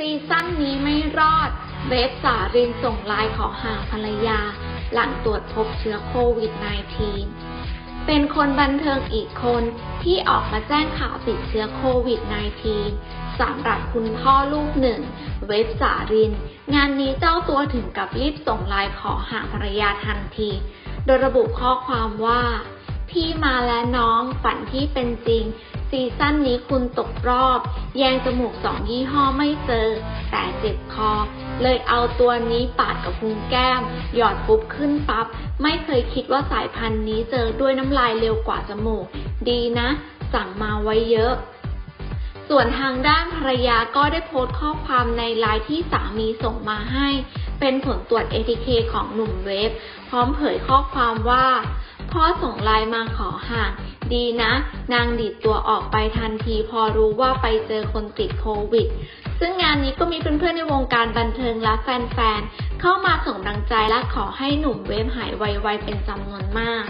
ซีซั่นนี้ไม่รอดเบฟสารินส่งไลน์ขอห่างภรรยา หลังตรวจพบเชื้อโควิด -19 เป็นคนบันเทิงอีกคนที่ออกมาแจ้งข่าวติดเชื้อโควิด -19 สำหรับคุณพ่อลูกหนึ่ง เวฟสาริน งานนี้เจ้าตัวถึงกับรีบส่งไลน์ขอห่างภรรยาทันที โดยระบุข้อความว่า พี่มาและน้องฝันที่เป็นจริง ซีซั่นนี้คุณตกรอบ แยงจมูกสองยี่ห้อไม่เจอ แต่เจ็บคอ เลยเอาตัวนี้ปาดกับพุงแก้ม หยอดปุ๊บขึ้นปับ๊บ ไม่เคยคิดว่าสายพันธุ์นี้เจอด้วยน้ำลายเร็วกว่าจมูก ดีนะ สั่งมาไว้เยอะส่วนทางด้านภรรยาก็ได้โพสต์ข้อความในไลน์ที่สามีส่งมาให้ เป็นผลตรวจ ATK ของหนุ่มเวฟพร้อมเผยข้อความว่า พ่อส่งไลน์มาขอห่าง ดีนะ นางดีดตัวออกไปทันทีพอรู้ว่าไปเจอคนติดโควิด ซึ่งงานนี้ก็มีเพื่อนๆในวงการบันเทิงและแฟนๆ เข้ามาส่งกำลังใจและขอให้หนุ่มเวฟหายไวๆเป็นจำนวนมาก